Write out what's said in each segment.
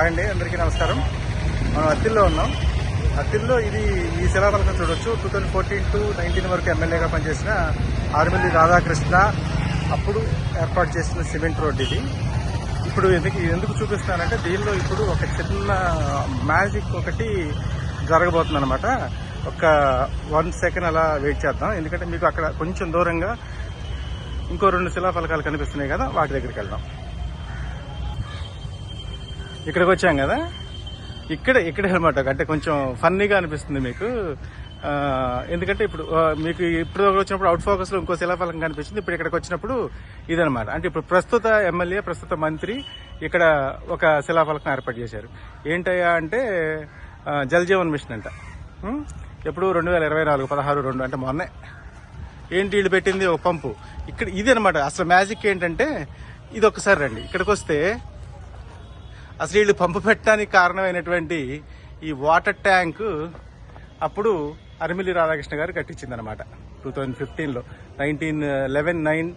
Hi అండి అందరికీ నమస్కారం. మనం అత్తిల్లో ఉన్నాం. అత్తిల్లో ఇది ఈ శిలాఫలకం చూడొచ్చు. Two thousand fourteen to nineteen వరకు ఎమ్మెల్యేగా పనిచేసిన ఆరుమిల్లి రాధాకృష్ణ అప్పుడు ఏర్పాటు చేసిన సిమెంట్ రోడ్ ఇది. ఇప్పుడు ఎందుకు ఎందుకు చూపిస్తానంటే దీనిలో ఇప్పుడు ఒక చిన్న మ్యాజిక్ ఒకటి జరగబోతుంది అనమాట ఒక వన్ సెకండ్ అలా వెయిట్ చేద్దాం. ఎందుకంటే మీకు అక్కడ కొంచెం దూరంగా ఇంకో రెండు శిలాఫలకాలు కనిపిస్తున్నాయి కదా వాటి దగ్గరికి వెళ్దాం. ఇక్కడికి వచ్చాం కదా? ఇక్కడ ఇక్కడే అనమాట అంటే కొంచెం ఫన్నీగా అనిపిస్తుంది మీకు. ఎందుకంటే ఇప్పుడు మీకు ఇప్పుడు వచ్చినప్పుడు అవుట్ ఫోకస్లో ఇంకో శిలాఫలకం కనిపించింది ఇప్పుడు ఇక్కడికి వచ్చినప్పుడు ఇదనమాట అంటే ఇప్పుడు ప్రస్తుత ఎమ్మెల్యే ప్రస్తుత మంత్రి ఇక్కడ ఒక శిలాఫలకం ఏర్పాటు చేశారు. ఏంటయ్యా అంటే ఆ, జీవన్ మిషన్ అంట. ఎప్పుడు రెండు వేల ఇరవై నాలుగు పదహారు రెండు అంటే మొన్నే. ఏంటి వీళ్ళు పెట్టింది ఒక పంపు? ఇక్కడ ఇది అనమాట అసలు మ్యాజిక్ ఏంటంటే ఇది ఒకసారి రండి. ఇక్కడికి వస్తే అసలు వీళ్ళు పంపు పెట్టడానికి కారణమైనటువంటి ఈ వాటర్ ట్యాంక్ అప్పుడు అరిమిలి రాధాకృష్ణ గారు కట్టించింది అనమాట టూ థౌజండ్ ఫిఫ్టీన్లో nineteen eleven nine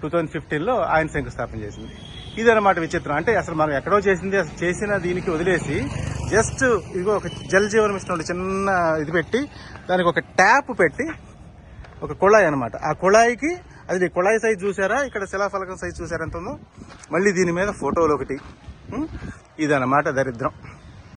two thousand ఫిఫ్టీన్లో ఆయన శంకుస్థాపన చేసింది. ఇదనమాట విచిత్రం. అంటే అసలు మనం ఎక్కడో చేసింది అసలు చేసిన దీనికి వదిలేసి జస్ట్ ఇదిగో ఒక జల్ జీవనం మిషన్ ఒకటి చిన్న ఇది పెట్టి దానికి ఒక ట్యాప్ పెట్టి ఒక కుళాయి అనమాట ఆ కుళాయికి అది కుళాయి సైజ్ చూసారా? ఇక్కడ శిలాఫలకం సైజ్ చూసారా ఎంత ఉందో మళ్ళీ దీని మీద ఫోటోలు ఒకటి. ఇదన్నమాట దరిద్రం.